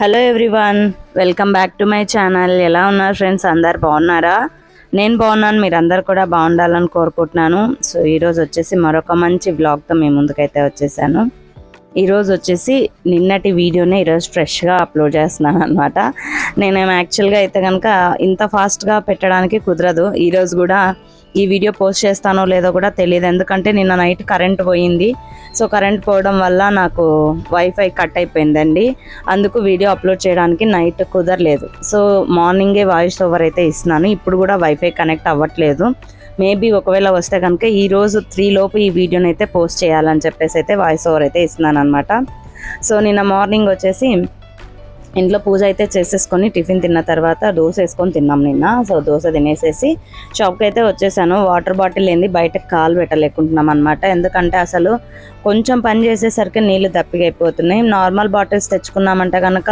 Hello everyone welcome back to my channel ఎలా ఉన్నారు friends అందరు బాగున్నారా? నేను బాగున్నాను మీరు అందరు కూడా బాగుండాలని కోరుకుంటున్నాను. సో ఈరోజు వచ్చేసి మరొక మంచి వ్లాగ్తో మీ ముందుకైతే వచ్చేసాను. ఈరోజు వచ్చేసి నిన్నటి వీడియోనే ఈరోజు ఫ్రెష్గా అప్లోడ్ చేస్తున్నాను అనమాట నేనేం యాక్చువల్గా అయితే కనుక ఇంత ఫాస్ట్గా పెట్టడానికి కుదరదు. ఈరోజు కూడా ఈ వీడియో పోస్ట్ చేస్తానో లేదో కూడా తెలియదు. ఎందుకంటే నిన్న నైట్ కరెంట్ పోయింది. సో కరెంట్ పోవడం వల్ల నాకు వైఫై కట్ అయిపోయిందండి. అందుకు వీడియో అప్లోడ్ చేయడానికి నైట్ కుదరలేదు. సో మార్నింగే వాయిస్ ఓవర్ అయితే ఇస్తున్నాను. ఇప్పుడు కూడా వైఫై కనెక్ట్ అవ్వట్లేదు. మేబీ ఒకవేళ వస్తే కనుక ఈరోజు త్రీ లోపు ఈ వీడియోని అయితే పోస్ట్ చేయాలని చెప్పేసి అయితే వాయిస్ ఓవర్ అయితే ఇస్తున్నాను అనమాట సో నిన్న మార్నింగ్ వచ్చేసి ఇంట్లో పూజ అయితే చేసేసుకొని టిఫిన్ తిన్న తర్వాత దోశ వేసుకొని తిన్నాం నిన్న. సో దోశ తినేసేసి షాప్కి అయితే వచ్చేసాను. వాటర్ బాటిల్ ఏంది? బయటకు కాలు పెట్టలేకుంటున్నాం అనమాట ఎందుకంటే అసలు కొంచెం పని చేసేసరికి నీళ్ళు దప్పిగా అయిపోతున్నాయి నార్మల్ బాటిల్స్ తెచ్చుకున్నామంటే కనుక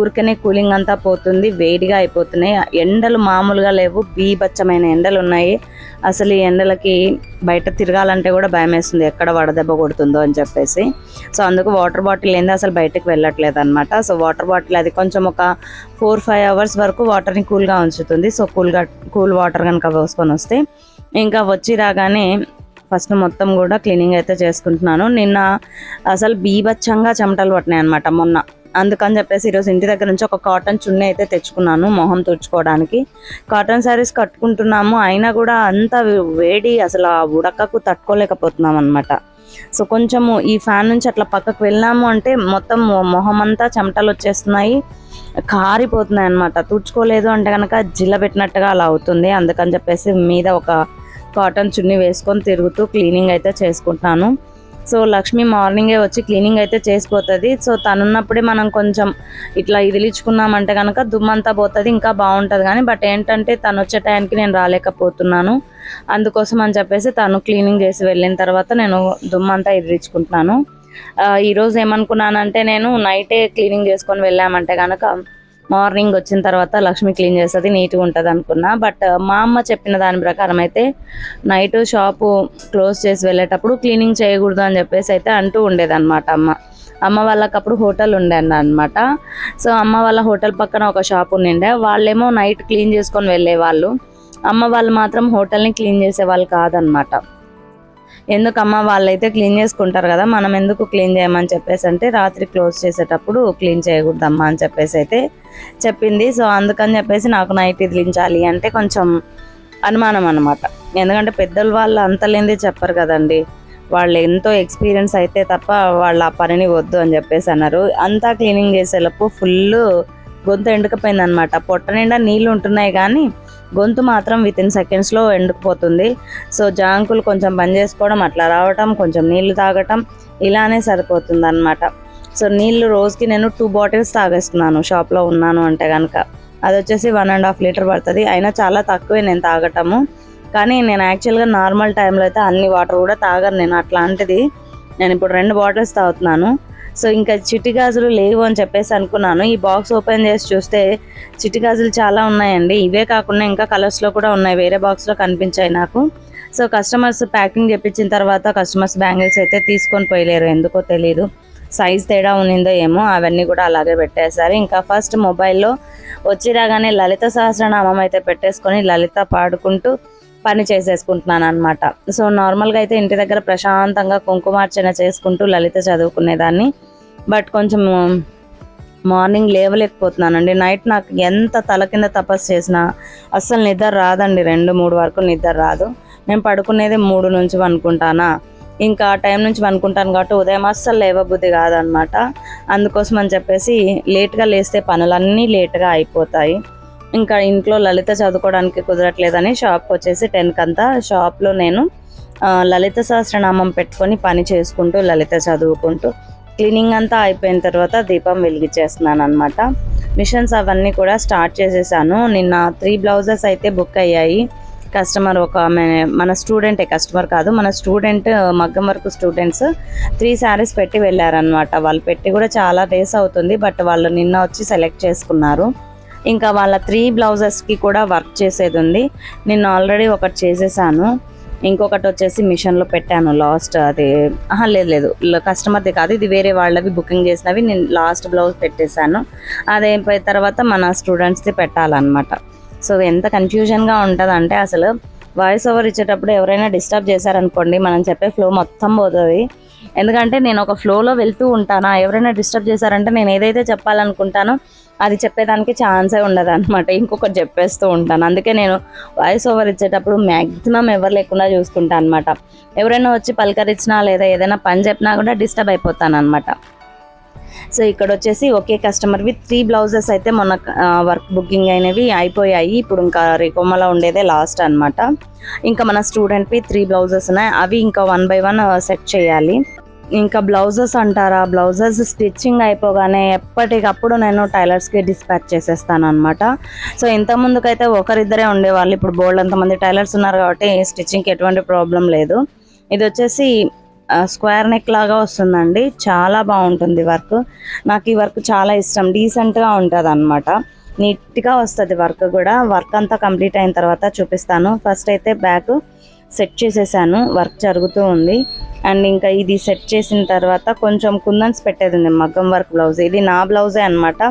ఊరికనే కూలింగ్ అంతా పోతుంది వేడిగా అయిపోతున్నాయి. ఎండలు మామూలుగా లేవు బీభచ్చమైన ఎండలు ఉన్నాయి. అసలు ఈ ఎండలకి బయట తిరగాలంటే కూడా భయం వేస్తుంది ఎక్కడ వడదెబ్బ కొడుతుందో అని చెప్పేసి. సో అందుకు వాటర్ బాటిల్ ఏంది అసలు బయటకు వెళ్ళట్లేదు అనమాట సో వాటర్ బాటిల్ అది కొంచెం ఒక ఫోర్ ఫైవ్ అవర్స్ వరకు వాటర్ని కూల్గా ఉంచుతుంది. సో కూల్గా కూల్ వాటర్ కనుక పోసుకొని వస్తే ఇంకా వచ్చి రాగానే ఫస్ట్ మొత్తం కూడా క్లీనింగ్ అయితే చేసుకుంటున్నాను. నిన్న అసలు బీభచ్చంగా చెమటలు పట్టినాయి అనమాట మొన్న. అందుకని చెప్పేసి ఈరోజు ఇంటి దగ్గర నుంచి ఒక కాటన్ చున్నీ అయితే తెచ్చుకున్నాను మొహం తుడుచుకోవడానికి. కాటన్ శారీస్ కట్టుకుంటున్నాము అయినా కూడా అంత వేడి అసలు ఆ ఉడకకు తట్టుకోలేకపోతున్నాం అనమాట సో కొంచెము ఈ ఫ్యాన్ నుంచి అట్లా పక్కకు వెళ్ళాము అంటే మొత్తం మొహం అంతా చెమటలు వచ్చేస్తున్నాయి కారిపోతున్నాయి అనమాట తుడుచుకోలేదు అంటే కనుక జిల్ల పెట్టినట్టుగా అలా అవుతుంది. అందుకని చెప్పేసి మీద ఒక కాటన్ చున్నీ వేసుకొని తిరుగుతూ క్లీనింగ్ అయితే చేసుకుంటున్నాను. సో లక్ష్మి మార్నింగే వచ్చి క్లీనింగ్ అయితే చేసిపోతుంది. సో తనున్నప్పుడే మనం కొంచెం ఇట్లా ఇదిలించుకున్నామంటే కనుక దుమ్మంతా పోతుంది ఇంకా బాగుంటుంది కానీ బట్ ఏంటంటే తను వచ్చే టైంకి నేను రాలేకపోతున్నాను. అందుకోసం అని చెప్పేసి తను క్లీనింగ్ చేసి వెళ్ళిన తర్వాత నేను దుమ్మంతా ఇదిలించుకుంటున్నాను ఈరోజు ఏమనుకున్నానంటే నేను నైటే క్లీనింగ్ చేసుకొని వెళ్ళామంటే కనుక మార్నింగ్ వచ్చిన తర్వాత లక్ష్మి క్లీన్ చేస్తుంది నీట్గా ఉంటుంది అనుకున్నా. బట్ మా అమ్మ చెప్పిన దాని ప్రకారం అయితే నైట్ షాపు క్లోజ్ చేసి వెళ్ళేటప్పుడు క్లీనింగ్ చేయకూడదు అని చెప్పేసి అయితే అంటూ ఉండేదన్నమాట అమ్మ. అమ్మ వాళ్ళకి అప్పుడు హోటల్ ఉండే అనమాట సో అమ్మ వాళ్ళ హోటల్ పక్కన ఒక షాప్ ఉండిండే. వాళ్ళేమో నైట్ క్లీన్ చేసుకొని వెళ్ళేవాళ్ళు. అమ్మ వాళ్ళు మాత్రం హోటల్ని క్లీన్ చేసేవాళ్ళు కాదనమాట ఎందుకమ్మా వాళ్ళైతే క్లీన్ చేసుకుంటారు కదా మనం ఎందుకు క్లీన్ చేయమని చెప్పేసి అంటే రాత్రి క్లోజ్ చేసేటప్పుడు క్లీన్ చేయకూడదమ్మా అని చెప్పేసి అయితే చెప్పింది. సో అందుకని చెప్పేసి నాకు నైట్ ఇదిలించాలి అంటే కొంచెం అనుమానం అనమాట ఎందుకంటే పెద్దలు వాళ్ళు అంత లేనిది చెప్పరు కదండి. వాళ్ళు ఎంతో ఎక్స్పీరియన్స్ అయితే తప్ప వాళ్ళ ఆ పనిని వద్దు అని చెప్పేసి అన్నారు. అంతా క్లీనింగ్ చేసేలోపు ఫుల్ గొంతు ఎండుకపోయింది అనమాట పొట్ట నిండా నీళ్ళు ఉంటున్నాయి కానీ గొంతు మాత్రం విత్ ఇన్ సెకండ్స్లో ఎండుకుపోతుంది సో జాంకులు కొంచెం బంద్ చేసుకోవడం అట్లా రావటం కొంచెం నీళ్ళు తాగటం ఇలానే సరిపోతుంది అనమాట సో నీళ్ళు రోజుకి నేను టూ బాటిల్స్ తాగేస్తున్నాను షాప్లో ఉన్నాను అంటే కనుక అది వచ్చేసి వన్ అండ్ హాఫ్ లీటర్ పడుతుంది. అయినా చాలా తక్కువే నేను తాగటము. కానీ నేను యాక్చువల్గా నార్మల్ టైంలో అయితే అన్ని వాటర్ కూడా తాగను నేను. అట్లాంటిది నేను ఇప్పుడు రెండు బాటిల్స్ తాగుతున్నాను. సో ఇంకా చిట్టి గాజులు లేవు అని చెప్పేసి అనుకున్నాను. ఈ బాక్స్ ఓపెన్ చేసి చూస్తే చిట్టి గాజులు చాలా ఉన్నాయండి. ఇవే కాకుండా ఇంకా కలర్స్లో కూడా ఉన్నాయి. వేరే బాక్స్లో కనిపించాయి నాకు. సో కస్టమర్స్ ప్యాకింగ్ చేపించిన తర్వాత కస్టమర్స్ బ్యాంగిల్స్ అయితే తీసుకొని పోయలేరు. ఎందుకో తెలియదు సైజ్ తేడా ఉన్నిందో ఏమో అవన్నీ కూడా అలాగే పెట్టేశారు. ఇంకా ఫస్ట్ మొబైల్లో వచ్చి రాగానే లలిత సహస్రనామం అయితే పెట్టేసుకొని లలిత పాడుకుంటూ పని చేసేసుకుంటున్నాను అనమాట సో నార్మల్గా అయితే ఇంటి దగ్గర ప్రశాంతంగా కుంకుమార్చన చేసుకుంటూ లలిత చదువుకునేదాన్ని. బట్ కొంచెం మార్నింగ్ లేవలేకపోతున్నానండి. నైట్ నాకు ఎంత తల కింద తపస్సు చేసినా అస్సలు నిద్ర రాదండి. రెండు మూడు వరకు నిద్ర రాదు. నేను పడుకునేది మూడు నుంచి అనుకుంటానా ఇంకా ఆ టైం నుంచి అనుకుంటాను కాబట్టి ఉదయం అస్సలు లేవబుద్ధి కాదనమాట. అందుకోసం అని చెప్పేసి లేట్గా లేస్తే పనులన్నీ లేట్గా అయిపోతాయి. ఇంకా ఇంట్లో లలిత చదువుకోవడానికి కుదరట్లేదని షాప్కి వచ్చేసి టెన్కి అంతా షాప్లో నేను లలిత సహస్రనామం పెట్టుకొని పని చేసుకుంటూ లలిత చదువుకుంటూ క్లీనింగ్ అంతా అయిపోయిన తర్వాత దీపం వెలిగించేస్తున్నాను అనమాట మిషన్స్ అవన్నీ కూడా స్టార్ట్ చేసేసాను. నిన్న త్రీ బ్లౌజెస్ అయితే బుక్ అయ్యాయి. కస్టమర్ ఒక మన స్టూడెంటే కస్టమర్ కాదు మన స్టూడెంట్ మగ్గం వర్క్ స్టూడెంట్స్ త్రీ శారీస్ పెట్టి వెళ్ళారనమాట వాళ్ళు పెట్టి కూడా చాలా డేస్ అవుతుంది బట్ వాళ్ళు నిన్న వచ్చి సెలెక్ట్ చేసుకున్నారు. ఇంకా వాళ్ళ త్రీ బ్లౌజెస్కి కూడా వర్క్ చేసేది ఉంది. నేను ఆల్రెడీ ఒకటి చేసేసాను. ఇంకొకటి వచ్చేసి మిషన్లో పెట్టాను. లాస్ట్ అది ఆహా, లేదు లేదు. కస్టమర్ది కాదు. ఇది వేరే వాళ్ళవి బుకింగ్ చేసినవి నేను లాస్ట్ బ్లౌజ్ పెట్టేశాను. అది అయిపోయిన తర్వాత మన స్టూడెంట్స్ది పెట్టాలన్నమాట. సో ఎంత కన్ఫ్యూజన్గా ఉంటుంది అంటే అసలు వాయిస్ ఓవర్ ఇచ్చేటప్పుడు ఎవరైనా డిస్టర్బ్ చేశారనుకోండి మనం చెప్పే ఫ్లో మొత్తం పోతుంది. ఎందుకంటే నేను ఒక ఫ్లోలో వెళ్తూ ఉంటానా? ఎవరైనా డిస్టర్బ్ చేశారంటే నేను ఏదైతే చెప్పాలనుకుంటానో అది చెప్పేదానికి ఛాన్సే ఉండదు అనమాట ఇంకొకటి చెప్పేస్తూ ఉంటాను. అందుకే నేను వాయిస్ ఓవర్ ఇచ్చేటప్పుడు మ్యాక్సిమం ఎవరు లేకుండా చూసుకుంటాను అనమాట ఎవరైనా వచ్చి పలకరించినా లేదా ఏదైనా పని చెప్పినా కూడా డిస్టర్బ్ అయిపోతాను అనమాట సో ఇక్కడ వచ్చేసి ఒకే కస్టమర్వి త్రీ బ్లౌజెస్ అయితే మొన్న వర్క్ బుకింగ్ అయినవి అయిపోయాయి. ఇప్పుడు ఇంకా రికోమలో ఉండేదే లాస్ట్ అనమాట ఇంకా మన స్టూడెంట్వి త్రీ బ్లౌజెస్ ఉన్నాయి. అవి ఇంకా వన్ బై వన్ సెట్ చేయాలి. ఇంకా బ్లౌజెస్ అంటారా? బ్లౌజెస్ స్టిచ్చింగ్ అయిపోగానే ఎప్పటికప్పుడు నేను టైలర్స్కి డిస్పాచ్ చేసేస్తాను అనమాట సో ఇంత ముందుకైతే ఒకరిద్దరే ఉండేవాళ్ళు. ఇప్పుడు బోల్డ్ అంతమంది టైలర్స్ ఉన్నారు కాబట్టి స్టిచ్చింగ్కి ఎటువంటి ప్రాబ్లం లేదు. ఇది వచ్చేసి స్క్వేర్ నెక్ లాగా వస్తుందండి. చాలా బాగుంటుంది వర్క్. నాకు ఈ వర్క్ చాలా ఇష్టం. డీసెంట్గా ఉంటుంది అనమాట నీట్గా వస్తుంది వర్క్ కూడా. వర్క్ అంతా కంప్లీట్ అయిన తర్వాత చూపిస్తాను. ఫస్ట్ అయితే బ్యాక్ సెట్ చేసేసాను వర్క్ జరుగుతూ ఉంది. అండ్ ఇంకా ఇది సెట్ చేసిన తర్వాత కొంచెం కుందన్స్ పెట్టేది ఉంది మగ్గం వర్క్ బ్లౌజ్. ఇది నా బ్లౌజే అనమాట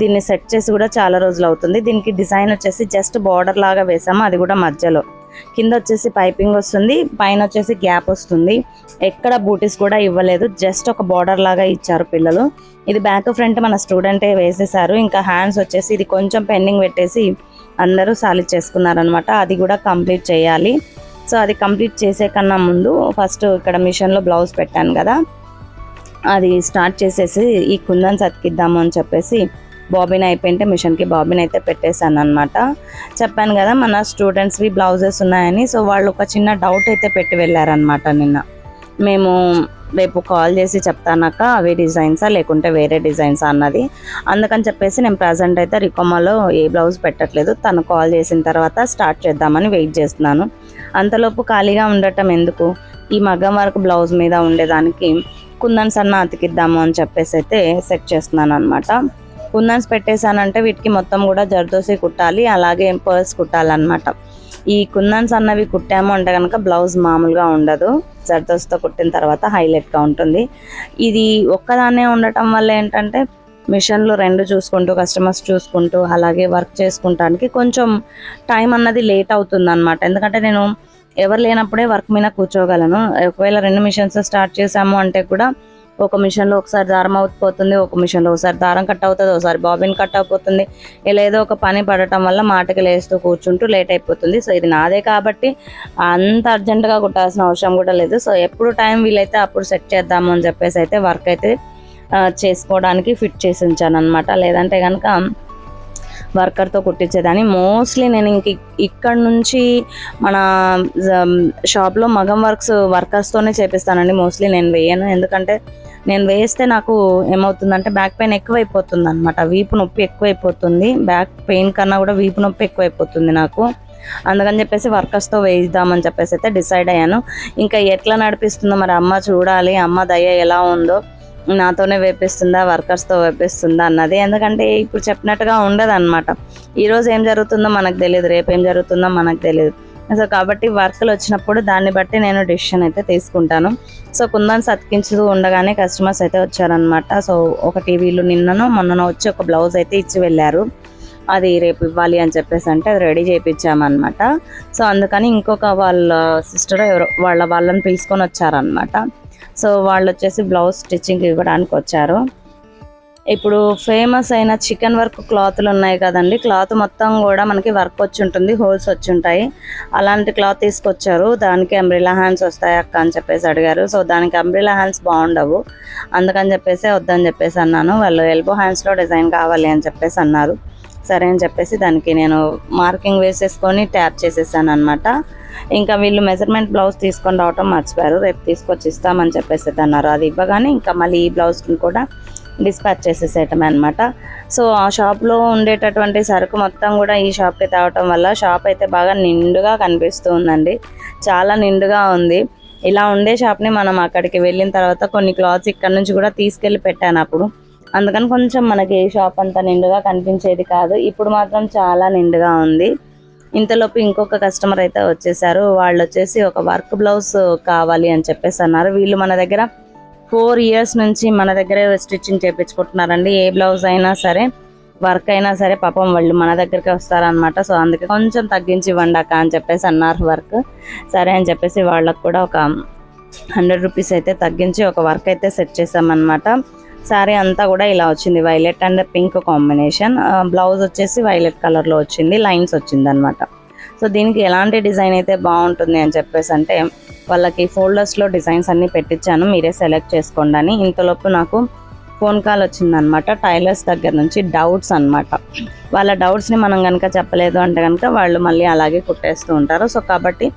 దీన్ని సెట్ చేసి కూడా చాలా రోజులు అవుతుంది. దీనికి డిజైన్ వచ్చేసి జస్ట్ బార్డర్ లాగా వేసాము అది కూడా మధ్యలో. కింద వచ్చేసి పైపింగ్ వస్తుంది పైన వచ్చేసి గ్యాప్ వస్తుంది. ఎక్కడ బూటీస్ కూడా ఇవ్వలేదు జస్ట్ ఒక బార్డర్ లాగా ఇచ్చారు పిల్లలు. ఇది బ్యాక్ ఫ్రంట్ మన స్టూడెంటే వేసేసారు. ఇంకా హ్యాండ్స్ వచ్చేసి ఇది కొంచెం పెండింగ్ పెట్టేసి అందరూ సాలిడ్ చేసుకున్నారనమాట అది కూడా కంప్లీట్ చేయాలి. సో అది కంప్లీట్ చేసే కన్నా ముందు ఫస్ట్ ఇక్కడ మిషన్లో బ్లౌజ్ పెట్టాను కదా. అది స్టార్ట్ చేసేసి ఈ కుందన్స్ అతికిద్దాము అని చెప్పేసి బాబిన్ అయిపోయింటే మిషన్కి బాబిన్ అయితే పెట్టేశాను అనమాట చెప్పాను కదా మన స్టూడెంట్స్వి బ్లౌజెస్ ఉన్నాయని సో వాళ్ళు ఒక చిన్న డౌట్ అయితే పెట్టి వెళ్ళారనమాట నిన్న. మేము రేపు కాల్ చేసి చెప్తానాక అవి డిజైన్సా లేకుంటే వేరే డిజైన్సా అన్నది. అందుకని చెప్పేసి నేను ప్రజెంట్ అయితే రికోమాలో ఏ బ్లౌజ్ పెట్టట్లేదు. తను కాల్ చేసిన తర్వాత స్టార్ట్ చేద్దామని వెయిట్ చేస్తున్నాను. అంతలోపు ఖాళీగా ఉండటం ఎందుకు? ఈ మగ్గం వర్క్ బ్లౌజ్ మీద ఉండేదానికి కుందన్స్ అన్న అతికిద్దాము అని చెప్పేసి అయితే సెట్ చేస్తున్నాను అనమాట కుందన్స్ పెట్టేశానంటే వీటికి మొత్తం కూడా జర్దోసి కుట్టాలి అలాగే పర్స్ కుట్టాలన్నమాట. ఈ కుందన్స్ అన్నవి కుట్టాము అంటే కనుక బ్లౌజ్ మామూలుగా ఉండదు. జర్దోస్తో కుట్టిన తర్వాత హైలైట్గా ఉంటుంది. ఇది ఒక్కదాన్నే ఉండటం వల్ల ఏంటంటే మిషన్లు రెండు చూసుకుంటూ కస్టమర్స్ చూసుకుంటూ అలాగే వర్క్ చేసుకుంటానికి కొంచెం టైం అన్నది లేట్ అవుతుంది అనమాట ఎందుకంటే నేను ఎవరు లేనప్పుడే వర్క్ మీద కూర్చోగలను. ఒకవేళ రెండు మిషన్స్ స్టార్ట్ చేసాము అంటే కూడా ఒక మిషన్లో ఒకసారి దారం అవుతుంది ఒక మిషన్లో ఒకసారి దారం కట్ అవుతుంది ఒకసారి బాబిన్ కట్ అయిపోతుంది ఇలా ఏదో ఒక పని పడటం వల్ల మాటకి లేస్తూ కూర్చుంటూ లేట్ అయిపోతుంది. సో ఇది నాదే కాబట్టి అంత అర్జెంటుగా కుట్టాల్సిన అవసరం కూడా లేదు. సో ఎప్పుడు టైం వీలైతే అప్పుడు సెట్ చేద్దాము అని చెప్పేసి అయితే వర్క్ అయితే చేసుకోవడానికి ఫిట్ చేసి ఉంచాను అనమాట లేదంటే కనుక వర్కర్తో కుట్టించేదాన్ని. మోస్ట్లీ నేను ఇంక ఇక్కడ నుంచి మన షాప్లో మగం వర్క్స్ వర్కర్స్తోనే చేపిస్తానండి. మోస్ట్లీ నేను వేయను. ఎందుకంటే నేను వేస్తే నాకు ఏమవుతుందంటే బ్యాక్ పెయిన్ ఎక్కువైపోతుంది అనమాట వీపు నొప్పి ఎక్కువైపోతుంది. బ్యాక్ పెయిన్ కన్నా కూడా వీపు నొప్పి ఎక్కువైపోతుంది నాకు. అందుకని చెప్పేసి వర్కర్స్తో వేయిద్దామని చెప్పేసి అయితే డిసైడ్ అయ్యాను. ఇంకా ఎట్లా నడిపిస్తుందో మరి అమ్మ చూడాలి. అమ్మ దయ ఎలా ఉందో నాతోనే వేపిస్తుందా వర్కర్స్తో వేపిస్తుందా అన్నది. ఎందుకంటే ఇప్పుడు చెప్పినట్టుగా ఉండదు అనమాట ఈరోజు ఏం జరుగుతుందో మనకు తెలియదు రేపు ఏం జరుగుతుందో మనకు తెలియదు సో కాబట్టి వర్క్లు వచ్చినప్పుడు దాన్ని బట్టి నేను డెసిషన్ అయితే తీసుకుంటాను. సో కుందన్స్ సతికించుతూ ఉండగానే కస్టమర్స్ అయితే వచ్చారనమాట సో ఒకటి వీళ్ళు నిన్ననో మొన్ననో వచ్చి ఒక బ్లౌజ్ అయితే ఇచ్చి వెళ్ళారు. అది రేపు ఇవ్వాలి అని చెప్పేసి అంటే అది రెడీ చేయించామన్నమాట సో అందుకని ఇంకొక వాళ్ళ సిస్టర్ ఎవరో వాళ్ళ వాళ్ళని పిలుచుకొని వచ్చారనమాట సో వాళ్ళు వచ్చేసి బ్లౌజ్ స్టిచ్చింగ్ ఇవ్వడానికి వచ్చారు. ఇప్పుడు ఫేమస్ అయిన చికెన్ వర్క్ క్లాత్లు ఉన్నాయి కదండి. క్లాత్ మొత్తం కూడా మనకి వర్క్ వచ్చి ఉంటుంది హోల్స్ వచ్చి ఉంటాయి అలాంటి క్లాత్ తీసుకొచ్చారు. దానికి అంబ్రిలా హ్యాండ్స్ వస్తాయి అక్క అని చెప్పేసి అడిగారు. సో దానికి అంబ్రిలా హ్యాండ్స్ బాగుండవు. అందుకని చెప్పేసి వద్దని చెప్పేసి అన్నాను. వాళ్ళు ఎల్బో హ్యాండ్స్లో డిజైన్ కావాలి అని చెప్పేసి అన్నారు. సరే అని చెప్పేసి దానికి నేను మార్కింగ్ వేసేసుకొని ట్యాప్ చేసేసాను అనమాట ఇంకా వీళ్ళు మెజర్మెంట్ బ్లౌజ్ తీసుకొని రావటం మర్చిపోయారు. రేపు తీసుకొచ్చి ఇస్తామని చెప్పేసి అన్నారు. అది ఇవ్వగానే ఇంకా మళ్ళీ ఈ బ్లౌజ్ని కూడా డిస్పాచ్ చేసేసేయటమే అనమాట సో ఆ షాప్లో ఉండేటటువంటి సరుకు మొత్తం కూడా ఈ షాప్కి తేవటం వల్ల షాప్ అయితే బాగా నిండుగా కనిపిస్తూ ఉందండి చాలా నిండుగా ఉంది. ఇలా ఉండే షాప్ని మనం అక్కడికి వెళ్ళిన తర్వాత కొన్ని క్లాత్స్ ఇక్కడ నుంచి కూడా తీసుకెళ్ళి పెట్టాను అప్పుడు. అందుకని కొంచెం మనకి షాప్ అంతా నిండుగా కనిపించేది కాదు. ఇప్పుడు మాత్రం చాలా నిండుగా ఉంది. ఇంతలోపు ఇంకొక కస్టమర్ అయితే వచ్చేసారు. వాళ్ళు వచ్చేసి ఒక వర్క్ బ్లౌజ్ కావాలి అని చెప్పేసి అన్నారు. వీళ్ళు మన దగ్గర ఫోర్ ఇయర్స్ నుంచి మన దగ్గరే స్టిచ్చింగ్ చేయించుకుంటున్నారండి ఏ బ్లౌజ్ అయినా సరే వర్క్ అయినా సరే పాపం వాళ్ళు మన దగ్గరికి వస్తారనమాట సో అందుకే కొంచెం తగ్గించి ఇవ్వండి అక్క అని చెప్పేసి అన్నారు వర్క్. సరే అని చెప్పేసి వాళ్ళకు కూడా ఒక హండ్రెడ్ రూపీస్ అయితే తగ్గించి ఒక వర్క్ అయితే సెట్ చేసామన్నమాట శారీ అంతా కూడా ఇలా వచ్చింది. Violet and pink combination. Blouse వచ్చేసి వైలెట్ కలర్లో వచ్చింది. లైన్స్ వచ్చింది అనమాట సో దీనికి ఎలాంటి డిజైన్ అయితే బాగుంటుంది అని చెప్పేసి అంటే వాళ్ళకి ఫోల్డర్స్లో డిజైన్స్ అన్నీ పెట్టించాను. మీరే సెలెక్ట్ చేసుకోండి అని. ఇంతలోపు నాకు ఫోన్ కాల్ వచ్చిందనమాట టైలర్స్ దగ్గర నుంచి డౌట్స్ అన్నమాట. వాళ్ళ డౌట్స్ని మనం కనుక చెప్పలేదు అంటే కనుక వాళ్ళు మళ్ళీ అలాగే కుట్టేస్తూ ఉంటారు. సో కాబట్టి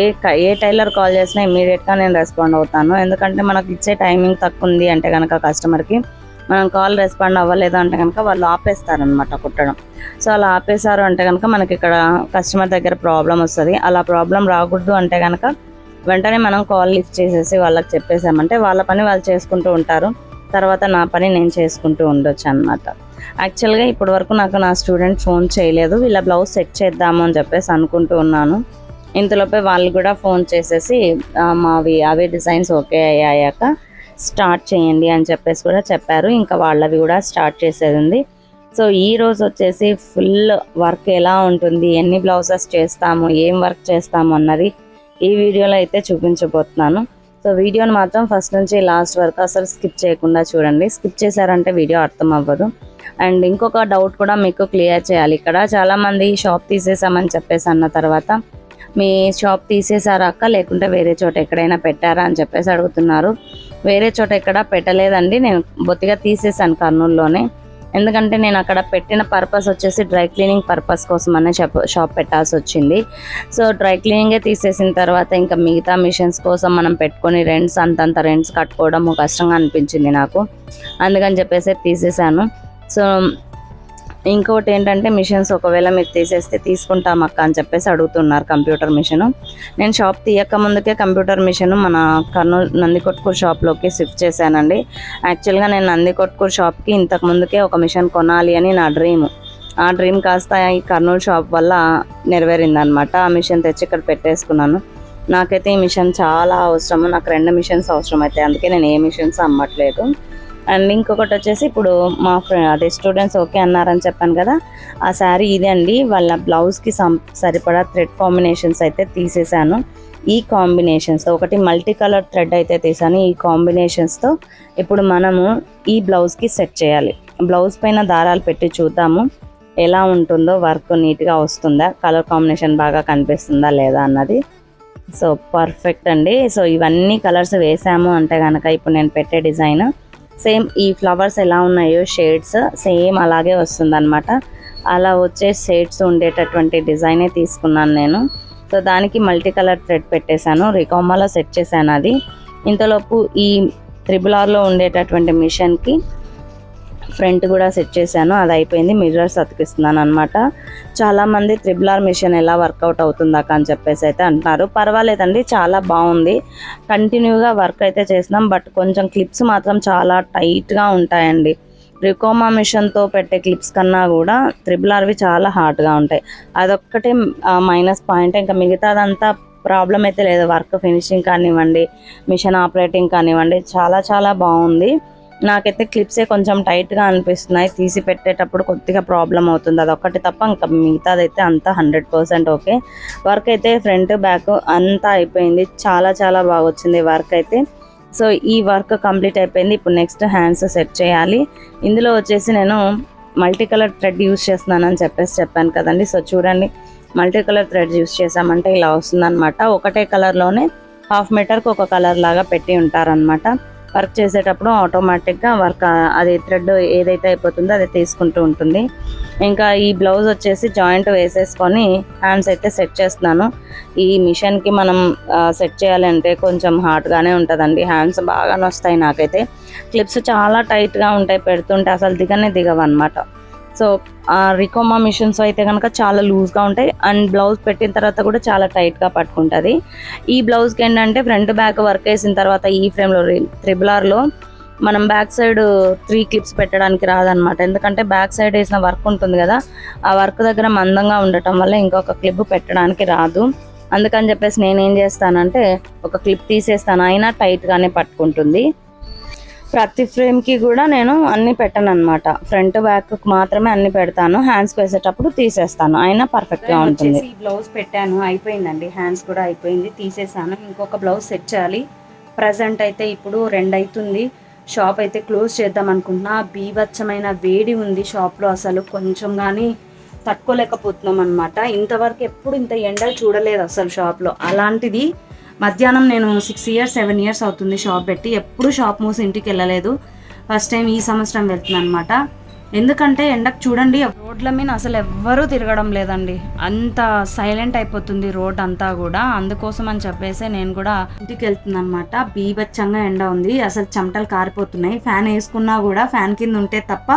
ఏ ఏ టైలర్ కాల్ చేసినా ఇమీడియట్గా నేను రెస్పాండ్ అవుతాను. ఎందుకంటే మనకు ఇచ్చే టైమింగ్ తక్కువ ఉంది అంటే కనుక కస్టమర్కి మనం కాల్ రెస్పాండ్ అవ్వలేదు అంటే కనుక వాళ్ళు ఆపేస్తారనమాట కుట్టడం. సో అలా ఆపేశారు అంటే కనుక మనకి ఇక్కడ కస్టమర్ దగ్గర ప్రాబ్లం వస్తుంది. అలా ప్రాబ్లం రాకూడదు అంటే కనుక వెంటనే మనం కాల్ లిఫ్ట్ చేసేసి వాళ్ళకి చెప్పేసామంటే వాళ్ళ పని వాళ్ళు చేసుకుంటూ ఉంటారు. తర్వాత నా పని నేను చేసుకుంటూ ఉండొచ్చు అనమాట యాక్చువల్గా ఇప్పటి వరకు నాకు నా స్టూడెంట్ ఫోన్ చేయలేదు. వీళ్ళ బ్లౌజ్ సెట్ చేద్దాము అని చెప్పేసి అనుకుంటూ ఉన్నాను. ఇంతలోపే వాళ్ళు కూడా ఫోన్ చేసేసి మావి అవే డిజైన్స్ ఓకే అయ్యాక స్టార్ట్ చేయండి అని చెప్పేసి కూడా చెప్పారు. ఇంకా వాళ్ళవి కూడా స్టార్ట్ చేసేది ఉంది. సో ఈ రోజు వచ్చేసి ఫుల్ వర్క్ ఎలా ఉంటుంది ఎన్ని బ్లౌజెస్ చేస్తాము ఏం వర్క్ చేస్తాము అన్నది ఈ వీడియోలో అయితే చూపించబోతున్నాను. సో వీడియోని మాత్రం ఫస్ట్ నుంచి లాస్ట్ వరకు అసలు స్కిప్ చేయకుండా చూడండి. స్కిప్ చేశారంటే వీడియో అర్థం అవ్వదు. అండ్ ఇంకొక డౌట్ కూడా మీకు క్లియర్ చేయాలి. ఇక్కడ చాలామంది షాప్ తీసేసామని చెప్పేసి అన్న తర్వాత మీ షాప్ తీసేసారా అక్క? లేకుంటే వేరే చోట ఎక్కడైనా పెట్టారా అని చెప్పేసి అడుగుతున్నారు. వేరే చోట ఎక్కడ పెట్టలేదండి. నేను బొత్తిగా తీసేసాను కర్నూలులోనే. ఎందుకంటే నేను అక్కడ పెట్టిన పర్పస్ వచ్చేసి డ్రై క్లీనింగ్ పర్పస్ కోసం అనే షాప్ షాప్ పెట్టాల్సి వచ్చింది. సో డ్రై క్లీనింగే తీసేసిన తర్వాత ఇంకా మిగతా మిషన్స్ కోసం మనం పెట్టుకొని రెంట్స్ అంతంత రెంట్స్ కట్టుకోవడం కష్టంగా అనిపించింది నాకు. అందుకని చెప్పేసి తీసేసాను సో ఇంకోటి ఏంటంటే మిషన్స్ ఒకవేళ మీరు తీసేస్తే తీసుకుంటాం అక్క అని చెప్పేసి అడుగుతున్నారు కంప్యూటర్ మిషన్. నేను షాప్ తీయక ముందుకే కంప్యూటర్ మిషన్ మన కర్నూలు నందికొట్కూరు షాప్లోకి షిఫ్ట్ చేశానండి. యాక్చువల్గా నేను నందికొట్కూరు షాప్కి ఇంతకు ముందుకే ఒక మిషన్ కొనాలి అని నా డ్రీమ్. ఆ డ్రీమ్ కాస్త ఈ కర్నూలు షాప్ వల్ల నెరవేరిందనమాట. ఆ మిషన్ తెచ్చి ఇక్కడ పెట్టేసుకున్నాను. నాకైతే ఈ మిషన్ చాలా అవసరము. నాకు రెండు మిషన్స్ అవసరం అయితే అందుకే నేను ఏ మిషన్స్ అమ్మట్లేదు. అండ్ ఇంకొకటి వచ్చేసి ఇప్పుడు మా ఫ్రెండ్ అదే స్టూడెంట్స్ ఓకే అన్నారని చెప్పాను కదా ఆ శారీ ఇదే అండి. వాళ్ళ బ్లౌజ్కి సం సరిపడా థ్రెడ్ కాంబినేషన్స్ అయితే తీసేసాను. ఈ కాంబినేషన్స్ ఒకటి మల్టీ కలర్ థ్రెడ్ అయితే తీసాను. ఈ కాంబినేషన్స్తో ఇప్పుడు మనము ఈ బ్లౌజ్కి సెట్ చేయాలి. బ్లౌజ్ పైన దారాలు పెట్టి చూద్దాము. ఎలా ఉంటుందో వర్క్ నీట్గా వస్తుందా కలర్ కాంబినేషన్ బాగా కనిపిస్తుందా లేదా అన్నది. సో పర్ఫెక్ట్ అండి. సో ఇవన్నీ కలర్స్ వేసాము అంటే కనుక ఇప్పుడు నేను పెట్టే డిజైన్ సేమ్ ఈ ఫ్లవర్స్ ఎలా ఉన్నాయో షేడ్స్ సేమ్ అలాగే వస్తుందన్నమాట. అలా వచ్చే షేడ్స్ ఉండేటటువంటి డిజైనే తీసుకున్నాను నేను. సో దానికి మల్టీ కలర్ థ్రెడ్ పెట్టేశాను. రికామాలో సెట్ చేశాను అది. ఇంతలోపు ఈ త్రిబుల్ ఆర్లో ఉండేటటువంటి మిషన్కి ఫ్రంట్ కూడా సెట్ చేశాను. అది అయిపోయింది. మిర్రర్స్ అతికిస్తున్నాను అనమాట చాలామంది త్రిబుల్ ఆర్ మిషన్ ఎలా వర్కౌట్ అవుతుందాక అని చెప్పేసి అయితే అంటున్నారు. పర్వాలేదండి. చాలా బాగుంది. కంటిన్యూగా వర్క్ అయితే చేసినాం బట్ కొంచెం క్లిప్స్ మాత్రం చాలా టైట్గా ఉంటాయండి. రికోమా మిషన్తో పెట్టే క్లిప్స్ కన్నా కూడా త్రిబుల్ ఆర్వి చాలా హార్డ్గా ఉంటాయి. అదొక్కటే మైనస్ పాయింట్. ఇంకా మిగతాదంతా ప్రాబ్లం అయితే లేదు. వర్క్ ఫినిషింగ్ కానివ్వండి మిషన్ ఆపరేటింగ్ కానివ్వండి చాలా చాలా బాగుంది. నాకైతే క్లిప్సే కొంచెం టైట్గా అనిపిస్తున్నాయి. తీసి పెట్టేటప్పుడు కొద్దిగా ప్రాబ్లం అవుతుంది. అదొక్కటి తప్ప ఇంకా మిగతాదైతే అంతా హండ్రెడ్ పర్సెంట్ ఓకే వర్క్ అయితే ఫ్రంట్ బ్యాక్ అంతా అయిపోయింది. చాలా చాలా బాగా వచ్చింది వర్క్ అయితే. సో ఈ వర్క్ కంప్లీట్ అయిపోయింది. ఇప్పుడు నెక్స్ట్ హ్యాండ్స్ సెట్ చేయాలి. ఇందులో వచ్చేసి నేను మల్టీ కలర్ థ్రెడ్ యూస్ చేస్తున్నానని చెప్పేసి చెప్పాను కదండి. సో చూడండి. మల్టీ కలర్ థ్రెడ్ యూస్ చేసామంటే ఇలా వస్తుందన్నమాట. ఒకటే కలర్లోనే హాఫ్ మీటర్కి ఒక కలర్ లాగా పెట్టి ఉంటారనమాట వర్క్ చేసేటప్పుడు ఆటోమేటిక్గా వర్క్ అది థ్రెడ్ ఏదైతే అయిపోతుందో అది తీసుకుంటూ ఉంటుంది. ఇంకా ఈ బ్లౌజ్ వచ్చేసి జాయింట్ వేసేసుకొని హ్యాండ్స్ అయితే సెట్ చేస్తున్నాను. ఈ మిషన్కి మనం సెట్ చేయాలంటే కొంచెం హార్డ్గానే ఉంటుందండి. హ్యాండ్స్ బాగా వస్తాయి నాకైతే. క్లిప్స్ చాలా టైట్గా ఉంటాయి పెడుతుంటే అసలు దిగనే దిగవు అనమాట సో ఆ రికోమా మిషన్స్ అయితే కనుక చాలా లూజ్గా ఉంటాయి. అండ్ బ్లౌజ్ పెట్టిన తర్వాత కూడా చాలా టైట్గా పట్టుకుంటుంది. ఈ బ్లౌజ్కి ఏంటంటే ఫ్రంట్ బ్యాక్ వర్క్ వేసిన తర్వాత ఈ ఫ్రేమ్లో త్రిబుల్ ఆర్లో మనం బ్యాక్ సైడ్ త్రీ క్లిప్స్ పెట్టడానికి రాదనమాట ఎందుకంటే బ్యాక్ సైడ్ వేసిన వర్క్ ఉంటుంది కదా ఆ వర్క్ దగ్గర మందంగా ఉండటం వల్ల ఇంకొక క్లిప్ పెట్టడానికి రాదు. అందుకని చెప్పేసి నేనేం చేస్తానంటే ఒక క్లిప్ తీసేస్తాను. అయినా టైట్గానే పట్టుకుంటుంది. ప్రతి ఫ్రేమ్కి కూడా నేను అన్ని పెట్టను అనమాట ఫ్రంట్ బ్యాక్ మాత్రమే అన్ని పెడతాను. హ్యాండ్స్ వేసేటప్పుడు తీసేస్తాను. అయినా పర్ఫెక్ట్గా ఉంటుంది. బ్లౌజ్ పెట్టాను. అయిపోయిందండి. హ్యాండ్స్ కూడా అయిపోయింది. తీసేసాను. ఇంకొక బ్లౌజ్ సెట్ చేయాలి. ప్రజెంట్ అయితే ఇప్పుడు రెండు అవుతుంది షాప్ అయితే క్లోజ్ చేద్దాం అనుకుంటున్నా. బీభత్సమైన వేడి ఉంది షాప్లో అసలు. కొంచెం కానీ తట్టుకోలేకపోతున్నాం అనమాట ఇంతవరకు ఎప్పుడు ఇంత ఎండలు చూడలేదు అసలు షాప్లో అలాంటిది మధ్యాహ్నం నేను సిక్స్ ఇయర్స్ సెవెన్ ఇయర్స్ అవుతుంది షాప్ పెట్టి. ఎప్పుడు షాప్ మూసి ఇంటికి వెళ్ళలేదు. ఫస్ట్ టైం ఈ సంవత్సరం వెళ్తున్నాను అనమాట ఎందుకంటే ఎండకు చూడండి రోడ్ల మీద అసలు ఎవ్వరూ తిరగడం లేదండి. అంత సైలెంట్ అయిపోతుంది రోడ్ అంతా కూడా. అందుకోసం అని చెప్పేసి నేను కూడా ఇంటికి వెళ్తున్నాను అనమాట బీభత్సంగా ఎండ ఉంది. అసలు చెమటలు కారిపోతున్నాయి. ఫ్యాన్ వేసుకున్నా కూడా ఫ్యాన్ కింద ఉంటే తప్ప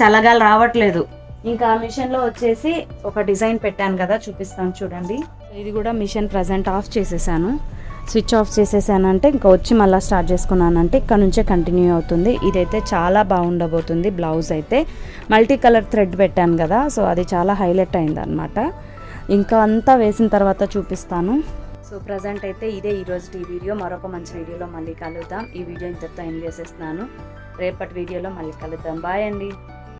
చల్లగాలు రావట్లేదు. ఇంకా మిషన్లో వచ్చేసి ఒక డిజైన్ పెట్టాను కదా చూపిస్తాను చూడండి. ఇది కూడా మిషన్ ప్రజెంట్ ఆఫ్ చేసేసాను. స్విచ్ ఆఫ్ చేసేసానంటే ఇంకా వచ్చి మళ్ళీ స్టార్ట్ చేసుకున్నానంటే ఇక్కడ నుంచే కంటిన్యూ అవుతుంది. ఇదైతే చాలా బాగుండబోతుంది బ్లౌజ్ అయితే. మల్టీ కలర్ థ్రెడ్ పెట్టాను కదా సో అది చాలా హైలైట్ అయింది అనమాట ఇంకా అంతా వేసిన తర్వాత చూపిస్తాను. సో ప్రజెంట్ అయితే ఇదే ఈరోజు ఈ వీడియో. మరొక మంచి వీడియోలో మళ్ళీ కలుద్దాం. ఈ వీడియో ఇంతతో ఎండ్ చేసేస్తున్నాను. రేపటి వీడియోలో మళ్ళీ కలుద్దాం. బాయ్ అండి.